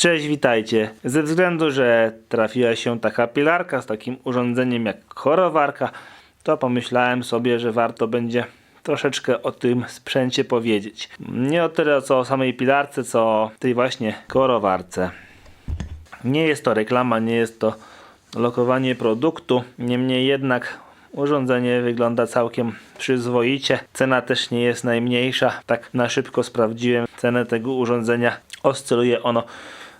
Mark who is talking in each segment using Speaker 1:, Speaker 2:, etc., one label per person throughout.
Speaker 1: Cześć, witajcie. Ze względu, że trafiła się taka pilarka z takim urządzeniem jak chorowarka, to pomyślałem sobie, że warto będzie troszeczkę o tym sprzęcie powiedzieć. Nie o tyle co o samej pilarce, co o tej właśnie korowarce. Nie jest to reklama, nie jest to lokowanie produktu, niemniej jednak urządzenie wygląda całkiem przyzwoicie. Cena też nie jest najmniejsza. Tak na szybko sprawdziłem cenę tego urządzenia. Oscyluje ono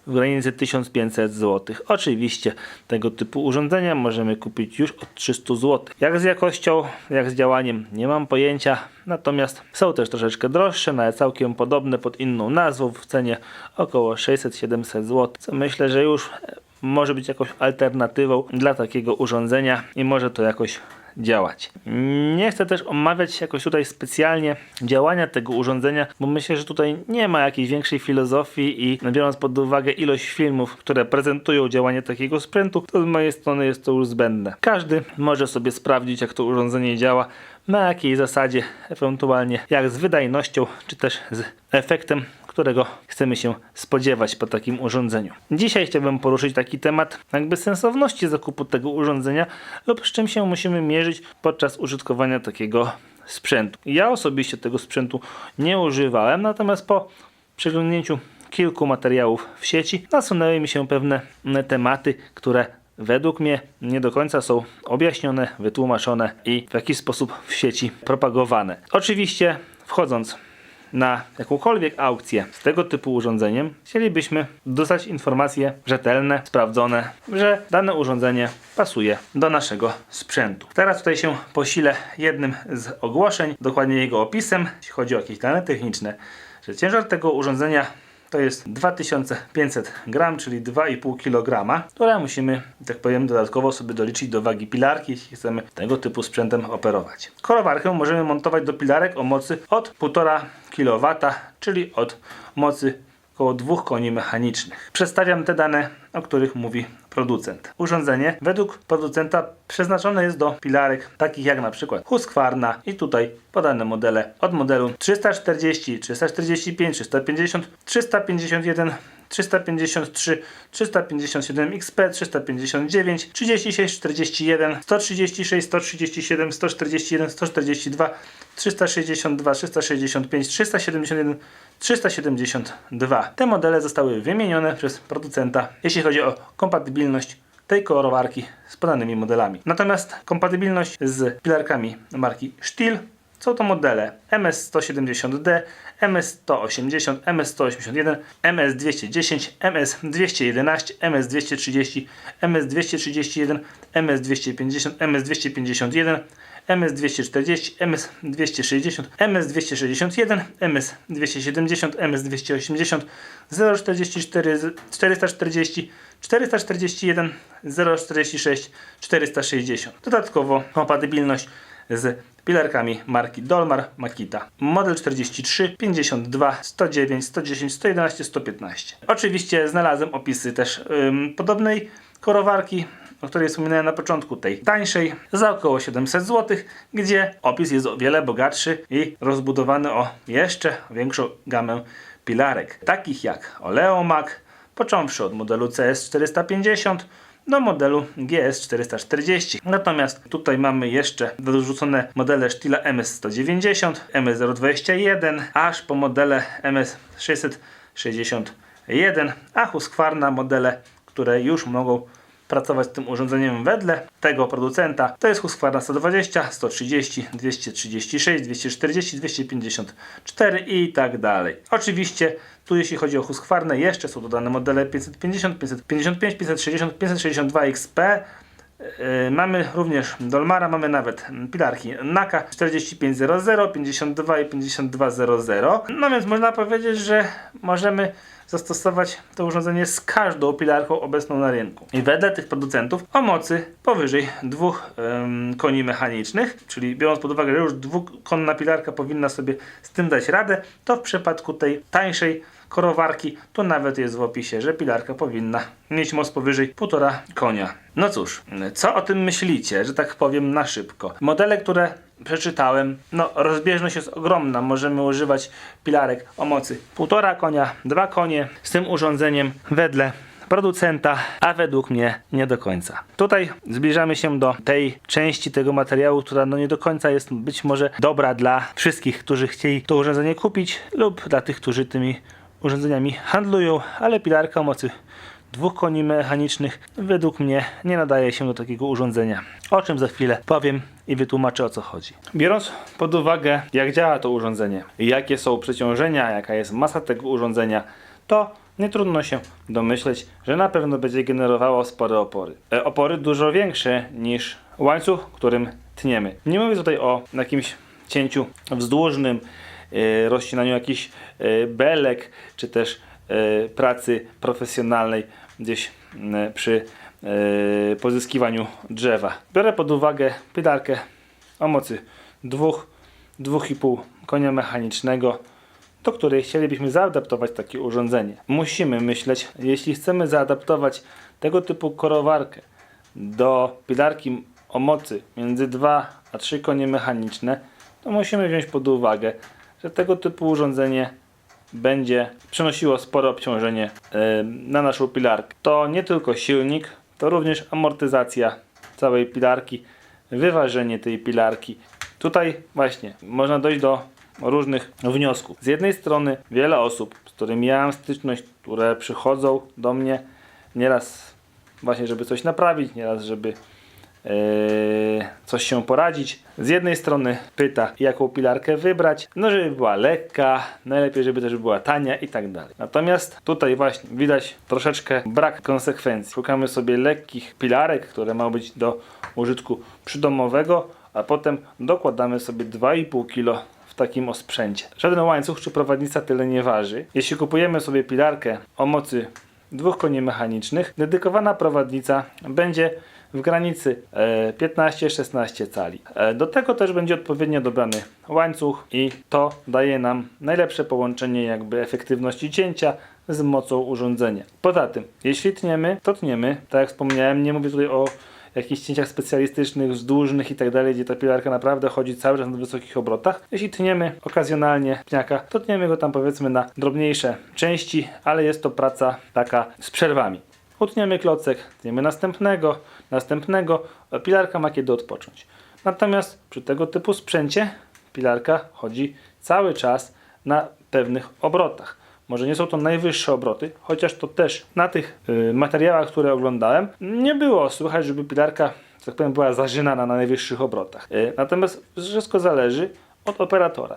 Speaker 1: w granicy 1500 zł. Oczywiście tego typu urządzenia możemy kupić już od 300 zł. Jak z jakością, jak z działaniem nie mam pojęcia, natomiast są też troszeczkę droższe, ale całkiem podobne pod inną nazwą w cenie około 600-700 zł, co myślę, że już może być jakąś alternatywą dla takiego urządzenia i może to jakoś działać. Nie chcę też omawiać jakoś tutaj specjalnie działania tego urządzenia, bo myślę, że tutaj nie ma jakiejś większej filozofii i biorąc pod uwagę ilość filmów, które prezentują działanie takiego sprzętu, to z mojej strony jest to już zbędne. Każdy może sobie sprawdzić, jak to urządzenie działa, na jakiej zasadzie, ewentualnie jak z wydajnością, czy też z efektem którego chcemy się spodziewać po takim urządzeniu. Dzisiaj chciałbym poruszyć taki temat jakby sensowności zakupu tego urządzenia lub z czym się musimy mierzyć podczas użytkowania takiego sprzętu. Ja osobiście tego sprzętu nie używałem, natomiast po przeglądnięciu kilku materiałów w sieci nasunęły mi się pewne tematy, które według mnie nie do końca są objaśnione, wytłumaczone i w jakiś sposób w sieci propagowane. Oczywiście wchodząc na jakąkolwiek aukcję z tego typu urządzeniem, chcielibyśmy dostać informacje rzetelne, sprawdzone, że dane urządzenie pasuje do naszego sprzętu. Teraz tutaj się posilę jednym z ogłoszeń, dokładnie jego opisem, jeśli chodzi o jakieś dane techniczne, że ciężar tego urządzenia to jest 2500 gram, czyli 2,5 kg, które musimy, tak powiem, dodatkowo sobie doliczyć do wagi pilarki, jeśli chcemy tego typu sprzętem operować. Korowarkę możemy montować do pilarek o mocy od 1,5 kW, czyli od mocy około dwóch koni mechanicznych. Przedstawiam te dane, o których mówi producent. Urządzenie według producenta przeznaczone jest do pilarek takich jak na przykład Husqvarna i tutaj podane modele od modelu 340, 345, 350, 351, 353, 357 XP, 359, 36, 41, 136, 137, 141, 142, 362, 365, 371, 372. Te modele zostały wymienione przez producenta, jeśli chodzi o kompatybilność tej kolorowarki z podanymi modelami. Natomiast kompatybilność z pilarkami marki Stihl są to modele MS170D, MS180, MS181, MS210, MS211, MS230, MS231, MS250, MS251, MS240, MS260, MS261, MS270, MS280, 044, 440, 441, 046, 460. Dodatkowo kompatybilność z pilarkami marki Dolmar Makita. Model 43, 52, 109, 110, 111, 115. Oczywiście znalazłem opisy też ym, podobnej korowarki, o której wspominałem na początku, tej tańszej, za około 700 zł, gdzie opis jest o wiele bogatszy i rozbudowany o jeszcze większą gamę pilarek, takich jak Oleomac, począwszy od modelu CS450 do modelu GS440. Natomiast tutaj mamy jeszcze dorzucone modele Stila MS190, MS021, aż po modele MS661, a Husqvarna modele, które już mogą pracować tym urządzeniem wedle tego producenta. To jest Husqvarna 120, 130, 236, 240, 254 i tak dalej. Oczywiście tu jeśli chodzi o Husqvarnę jeszcze są dodane modele 550, 555, 560, 562 XP. Yy, mamy również Dolmara, mamy nawet pilarki Naka 4500, 52 i 5200. No więc można powiedzieć, że możemy zastosować to urządzenie z każdą pilarką obecną na rynku. I wedle tych producentów o mocy powyżej dwóch ym, koni mechanicznych, czyli biorąc pod uwagę, że już dwukonna pilarka powinna sobie z tym dać radę, to w przypadku tej tańszej korowarki, to nawet jest w opisie, że pilarka powinna mieć moc powyżej 1,5 konia. No cóż, co o tym myślicie, że tak powiem na szybko? Modele, które przeczytałem, no rozbieżność jest ogromna. Możemy używać pilarek o mocy 1,5 konia, 2 konie z tym urządzeniem wedle producenta, a według mnie nie do końca. Tutaj zbliżamy się do tej części tego materiału, która no nie do końca jest być może dobra dla wszystkich, którzy chcieli to urządzenie kupić lub dla tych, którzy tymi urządzeniami handlują, ale pilarka o mocy dwóch koni mechanicznych według mnie nie nadaje się do takiego urządzenia. O czym za chwilę powiem i wytłumaczę o co chodzi. Biorąc pod uwagę jak działa to urządzenie, jakie są przeciążenia, jaka jest masa tego urządzenia, to nie trudno się domyśleć, że na pewno będzie generowało spore opory. E, opory dużo większe niż łańcuch, którym tniemy. Nie mówię tutaj o jakimś cięciu wzdłużnym, e, rozcinaniu jakichś e, belek, czy też pracy profesjonalnej gdzieś przy e, pozyskiwaniu drzewa. Biorę pod uwagę pilarkę o mocy 2-2,5 konia mechanicznego, do której chcielibyśmy zaadaptować takie urządzenie. Musimy myśleć, jeśli chcemy zaadaptować tego typu korowarkę do pilarki o mocy między 2 a 3 konie mechaniczne, to musimy wziąć pod uwagę, że tego typu urządzenie będzie przynosiło spore obciążenie na naszą pilarkę. To nie tylko silnik, to również amortyzacja całej pilarki, wyważenie tej pilarki. Tutaj właśnie można dojść do różnych wniosków. Z jednej strony wiele osób, z którymi ja mam styczność, które przychodzą do mnie nieraz właśnie, żeby coś naprawić, nieraz, żeby coś się poradzić. Z jednej strony pyta, jaką pilarkę wybrać, no żeby była lekka, najlepiej, żeby też była tania i tak dalej. Natomiast tutaj właśnie widać troszeczkę brak konsekwencji. Szukamy sobie lekkich pilarek, które mają być do użytku przydomowego, a potem dokładamy sobie 2,5 kg w takim osprzęcie. Żaden łańcuch czy prowadnica tyle nie waży. Jeśli kupujemy sobie pilarkę o mocy dwóch koni mechanicznych, dedykowana prowadnica będzie w granicy e, 15-16 cali. E, Do tego też będzie odpowiednio dobrany łańcuch i to daje nam najlepsze połączenie jakby efektywności cięcia z mocą urządzenia. Poza tym, jeśli tniemy, to tniemy, tak jak wspomniałem, nie mówię tutaj o jakichś cięciach specjalistycznych, wzdłużnych i tak dalej, gdzie ta pilarka naprawdę chodzi cały czas na wysokich obrotach. Jeśli tniemy okazjonalnie pniaka, to tniemy go tam powiedzmy na drobniejsze części, ale jest to praca taka z przerwami. Utniemy klocek, tniemy następnego, następnego, pilarka ma kiedy odpocząć. Natomiast przy tego typu sprzęcie pilarka chodzi cały czas na pewnych obrotach. Może nie są to najwyższe obroty, chociaż to też na tych y, materiałach, które oglądałem, nie było słychać, żeby pilarka, tak powiem, była zażynana na najwyższych obrotach. Y, natomiast wszystko zależy od operatora.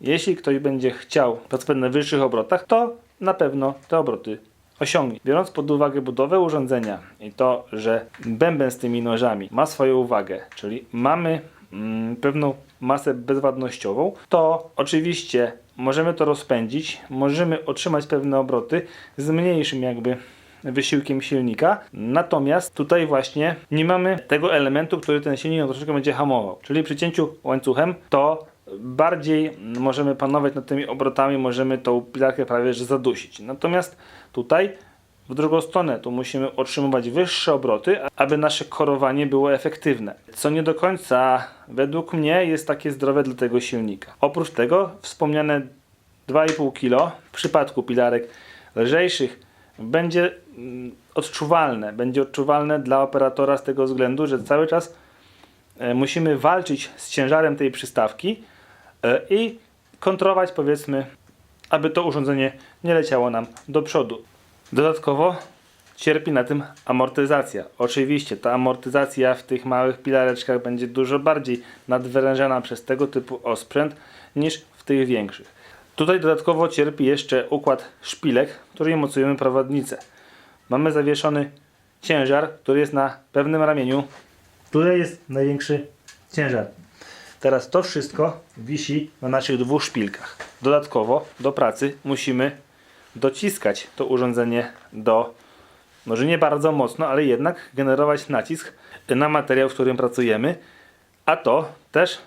Speaker 1: Jeśli ktoś będzie chciał pracować na wyższych obrotach, to na pewno te obroty osiągnie. Biorąc pod uwagę budowę urządzenia i to, że bęben z tymi nożami ma swoją uwagę, czyli mamy mm, pewną masę bezwadnościową, to oczywiście możemy to rozpędzić, możemy otrzymać pewne obroty z mniejszym jakby wysiłkiem silnika. Natomiast tutaj właśnie nie mamy tego elementu, który ten silnik nam troszeczkę będzie hamował. Czyli przy cięciu łańcuchem to bardziej możemy panować nad tymi obrotami, możemy tą pilarkę prawie że zadusić. Natomiast tutaj w drugą stronę, tu musimy otrzymywać wyższe obroty, aby nasze korowanie było efektywne. Co nie do końca według mnie jest takie zdrowe dla tego silnika. Oprócz tego wspomniane 2,5 kg w przypadku pilarek lżejszych będzie mm, odczuwalne. Będzie odczuwalne dla operatora z tego względu, że cały czas e, musimy walczyć z ciężarem tej przystawki e, i kontrolować powiedzmy, aby to urządzenie nie leciało nam do przodu. Dodatkowo cierpi na tym amortyzacja. Oczywiście ta amortyzacja w tych małych pilareczkach będzie dużo bardziej nadwyrężana przez tego typu osprzęt niż w tych większych. Tutaj dodatkowo cierpi jeszcze układ szpilek, którymi mocujemy prowadnicę. Mamy zawieszony ciężar, który jest na pewnym ramieniu. Tutaj jest największy ciężar. Teraz to wszystko wisi na naszych dwóch szpilkach. Dodatkowo do pracy musimy dociskać to urządzenie do, może nie bardzo mocno, ale jednak generować nacisk na materiał, w którym pracujemy, a to też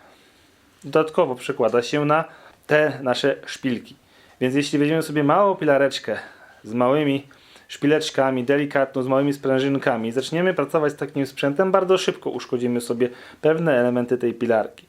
Speaker 1: dodatkowo przekłada się na te nasze szpilki. Więc jeśli weźmiemy sobie małą pilareczkę z małymi szpileczkami, delikatną, z małymi sprężynkami i zaczniemy pracować z takim sprzętem, bardzo szybko uszkodzimy sobie pewne elementy tej pilarki.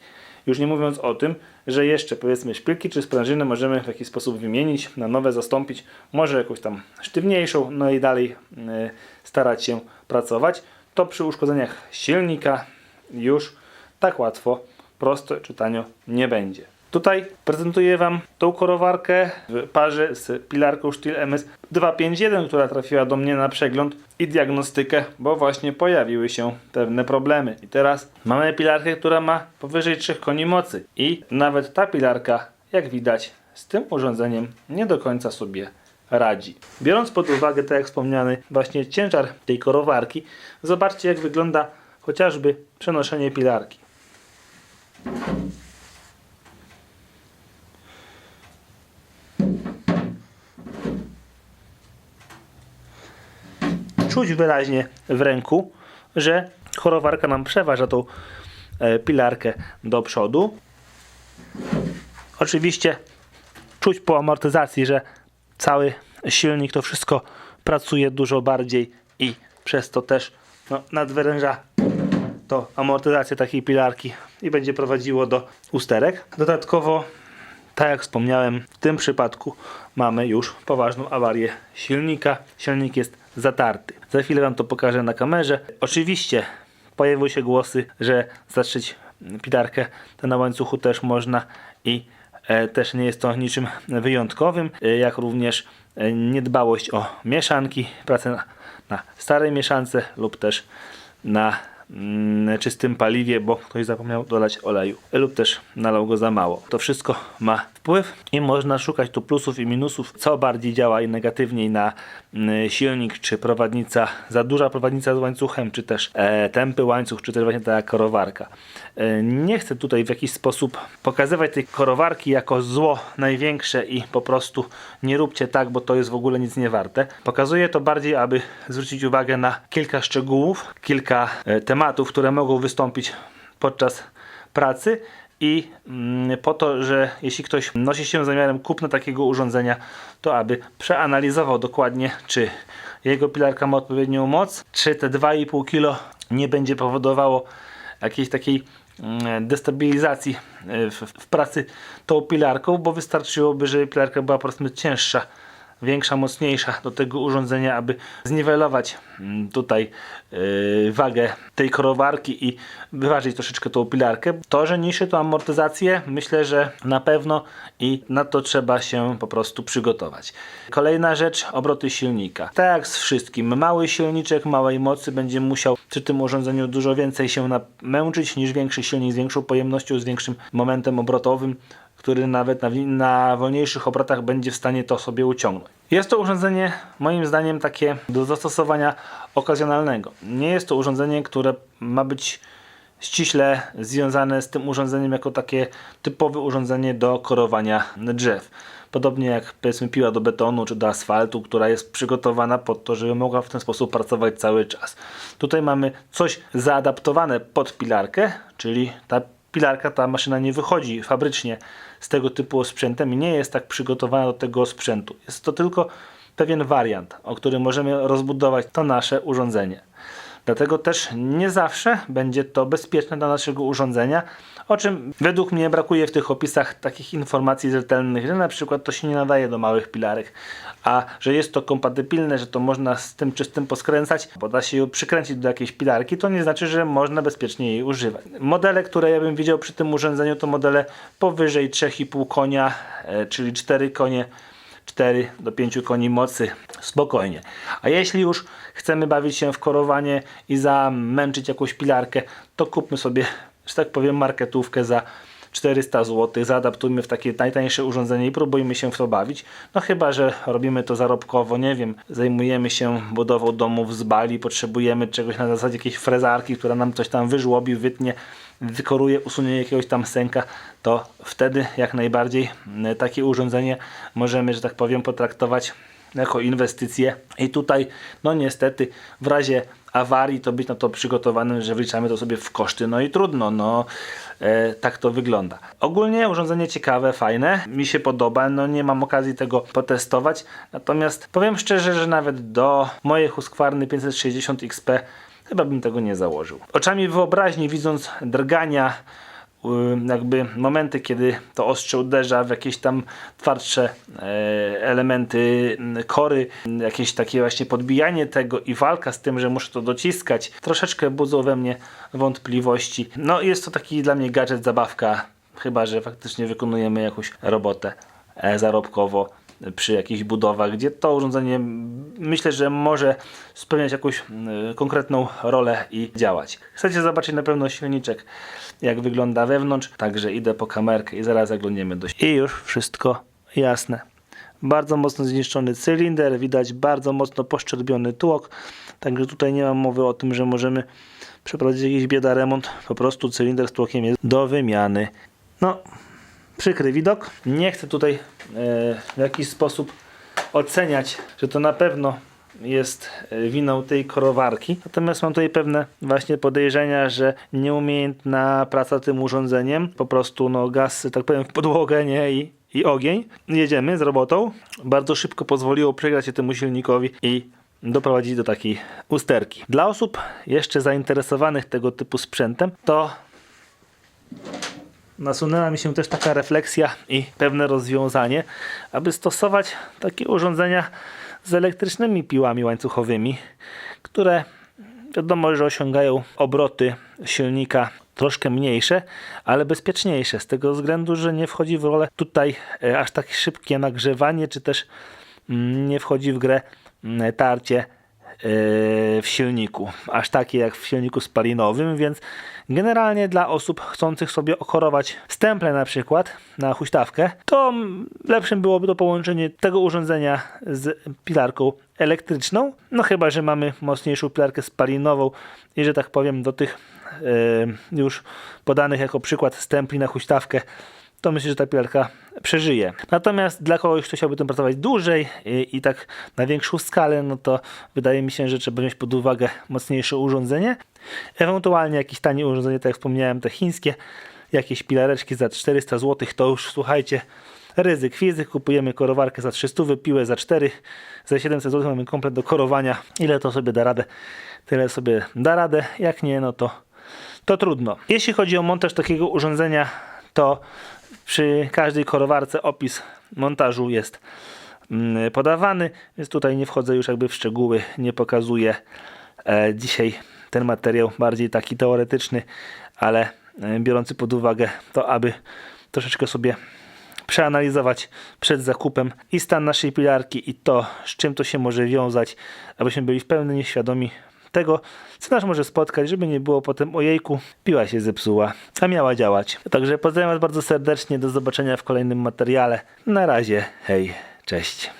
Speaker 1: Już nie mówiąc o tym, że jeszcze powiedzmy szpilki czy sprężyny możemy w jakiś sposób wymienić, na nowe zastąpić, może jakąś tam sztywniejszą, no i dalej y, starać się pracować. To przy uszkodzeniach silnika już tak łatwo, prosto czy tanio nie będzie. Tutaj prezentuję Wam tą korowarkę w parze z pilarką Stihl MS 251, która trafiła do mnie na przegląd i diagnostykę, bo właśnie pojawiły się pewne problemy. I teraz mamy pilarkę, która ma powyżej 3 koni mocy i nawet ta pilarka, jak widać, z tym urządzeniem nie do końca sobie radzi. Biorąc pod uwagę, tak jak wspomniany, właśnie ciężar tej korowarki, zobaczcie jak wygląda chociażby przenoszenie pilarki. Czuć wyraźnie w ręku, że chorowarka nam przeważa tą e, pilarkę do przodu. Oczywiście czuć po amortyzacji, że cały silnik to wszystko pracuje dużo bardziej i przez to też no, nadwyręża to amortyzację takiej pilarki i będzie prowadziło do usterek. Dodatkowo, tak jak wspomniałem, w tym przypadku mamy już poważną awarię silnika. Silnik jest zatarty. Za chwilę Wam to pokażę na kamerze. Oczywiście pojawiły się głosy, że zatrzeć pilarkę to na łańcuchu też można i e, też nie jest to niczym wyjątkowym, e, jak również e, niedbałość o mieszanki, pracę na, na starej mieszance lub też na czystym paliwie, bo ktoś zapomniał dodać oleju lub też nalał go za mało. To wszystko ma wpływ i można szukać tu plusów i minusów, co bardziej działa i negatywniej na mm, silnik, czy prowadnica, za duża prowadnica z łańcuchem, czy też e, tępy łańcuch, czy też właśnie ta korowarka. E, nie chcę tutaj w jakiś sposób pokazywać tej korowarki jako zło największe i po prostu nie róbcie tak, bo to jest w ogóle nic nie warte. Pokazuję to bardziej, aby zwrócić uwagę na kilka szczegółów, kilka e, tematów, które mogą wystąpić podczas pracy i mm, po to, że jeśli ktoś nosi się zamiarem kupna takiego urządzenia, to aby przeanalizował dokładnie, czy jego pilarka ma odpowiednią moc, czy te 2,5 kg nie będzie powodowało jakiejś takiej mm, destabilizacji e, w, pracy tą pilarką, bo wystarczyłoby, żeby pilarka była po prostu cięższa większa, mocniejsza do tego urządzenia, aby zniwelować mm, tutaj yy, wagę tej korowarki i wyważyć troszeczkę tą pilarkę. To, że niszczy to amortyzację, myślę, że na pewno i na to trzeba się po prostu przygotować. Kolejna rzecz, obroty silnika. Tak jak z wszystkim, mały silniczek małej mocy będzie musiał przy tym urządzeniu dużo więcej się namęczyć niż większy silnik z większą pojemnością, z większym momentem obrotowym który nawet na, na wolniejszych obrotach będzie w stanie to sobie uciągnąć. Jest to urządzenie moim zdaniem takie do zastosowania okazjonalnego. Nie jest to urządzenie, które ma być ściśle związane z tym urządzeniem jako takie typowe urządzenie do korowania drzew. Podobnie jak powiedzmy piła do betonu czy do asfaltu, która jest przygotowana pod to, żeby mogła w ten sposób pracować cały czas. Tutaj mamy coś zaadaptowane pod pilarkę, czyli ta pilarka, ta maszyna nie wychodzi fabrycznie z tego typu sprzętem nie jest tak przygotowana do tego sprzętu. Jest to tylko pewien wariant, o którym możemy rozbudować to nasze urządzenie. Dlatego też nie zawsze będzie to bezpieczne dla naszego urządzenia, o czym według mnie brakuje w tych opisach takich informacji rzetelnych, że na przykład to się nie nadaje do małych pilarek, a że jest to kompatybilne, że to można z tym czystym poskręcać, bo da się ją przykręcić do jakiejś pilarki, to nie znaczy, że można bezpiecznie jej używać. Modele, które ja bym widział przy tym urządzeniu to modele powyżej 3,5 konia, e, czyli 4 konie 4 do 5 koni mocy spokojnie. A jeśli już chcemy bawić się w korowanie i zamęczyć jakąś pilarkę, to kupmy sobie, że tak powiem, marketówkę za 400 zł, zaadaptujmy w takie najtańsze urządzenie i próbujmy się w to bawić. No chyba, że robimy to zarobkowo, nie wiem, zajmujemy się budową domów z bali, potrzebujemy czegoś na zasadzie jakiejś frezarki, która nam coś tam wyżłobi, wytnie, wykoruje, usunie jakiegoś tam sęka, to wtedy jak najbardziej mm, takie urządzenie możemy, że tak powiem, potraktować jako inwestycję i tutaj no niestety w razie awarii to być na to przygotowanym, że wliczamy to sobie w koszty, no i trudno, no e, tak to wygląda. Ogólnie urządzenie ciekawe, fajne, mi się podoba, no nie mam okazji tego potestować, natomiast powiem szczerze, że nawet do mojej Husqvarny 560 XP chyba bym tego nie założył. Oczami wyobraźni widząc drgania jakby momenty, kiedy to ostrze uderza w jakieś tam twardsze e, elementy kory, jakieś takie właśnie podbijanie tego i walka z tym, że muszę to dociskać, troszeczkę budzą we mnie wątpliwości. No jest to taki dla mnie gadżet, zabawka, chyba że faktycznie wykonujemy jakąś robotę e, zarobkowo przy jakichś budowach, gdzie to urządzenie myślę, że może spełniać jakąś m, konkretną rolę i działać. Chcecie zobaczyć na pewno silniczek, jak wygląda wewnątrz, także idę po kamerkę i zaraz zaglądniemy do I już wszystko jasne. Bardzo mocno zniszczony cylinder, widać bardzo mocno poszczerbiony tłok, także tutaj nie mam mowy o tym, że możemy przeprowadzić jakiś bieda remont, po prostu cylinder z tłokiem jest do wymiany. No, przykry widok. Nie chcę tutaj e, w jakiś sposób oceniać, że to na pewno jest e, winą tej korowarki. Natomiast mam tutaj pewne właśnie podejrzenia, że nieumiejętna praca tym urządzeniem, po prostu no gaz, tak powiem, w podłogę, nie? I, i ogień. Jedziemy z robotą. Bardzo szybko pozwoliło przegrać się temu silnikowi i doprowadzić do takiej usterki. Dla osób jeszcze zainteresowanych tego typu sprzętem, to nasunęła mi się też taka refleksja i pewne rozwiązanie, aby stosować takie urządzenia z elektrycznymi piłami łańcuchowymi, które wiadomo, że osiągają obroty silnika troszkę mniejsze, ale bezpieczniejsze, z tego względu, że nie wchodzi w rolę tutaj e, aż tak szybkie nagrzewanie, czy też mm, nie wchodzi w grę mm, tarcie w silniku, aż takie jak w silniku spalinowym, więc generalnie dla osób chcących sobie okorować stemple na przykład na huśtawkę, to lepszym byłoby to połączenie tego urządzenia z pilarką elektryczną, no chyba, że mamy mocniejszą pilarkę spalinową i że tak powiem do tych e, już podanych jako przykład stempli na huśtawkę to myślę, że ta pilarka przeżyje. Natomiast dla kogoś, kto chciałby tym pracować dłużej i, i tak na większą skalę, no to wydaje mi się, że trzeba wziąć pod uwagę mocniejsze urządzenie. Ewentualnie jakieś tanie urządzenie, tak jak wspomniałem, te chińskie, jakieś pilareczki za 400 zł, to już słuchajcie, ryzyk fizyk, kupujemy korowarkę za 300, piłę za 4, za 700 zł mamy komplet do korowania. Ile to sobie da radę? Tyle sobie da radę, jak nie, no to, to trudno. Jeśli chodzi o montaż takiego urządzenia, to przy każdej korowarce opis montażu jest mm, podawany, więc tutaj nie wchodzę już jakby w szczegóły, nie pokazuję. E, dzisiaj ten materiał bardziej taki teoretyczny, ale e, biorący pod uwagę to, aby troszeczkę sobie przeanalizować przed zakupem i stan naszej pilarki i to, z czym to się może wiązać, abyśmy byli w pełni świadomi tego, co nas może spotkać, żeby nie było potem ojejku, piła się zepsuła, a miała działać. Także pozdrawiam Was bardzo serdecznie, do zobaczenia w kolejnym materiale. Na razie, hej, cześć.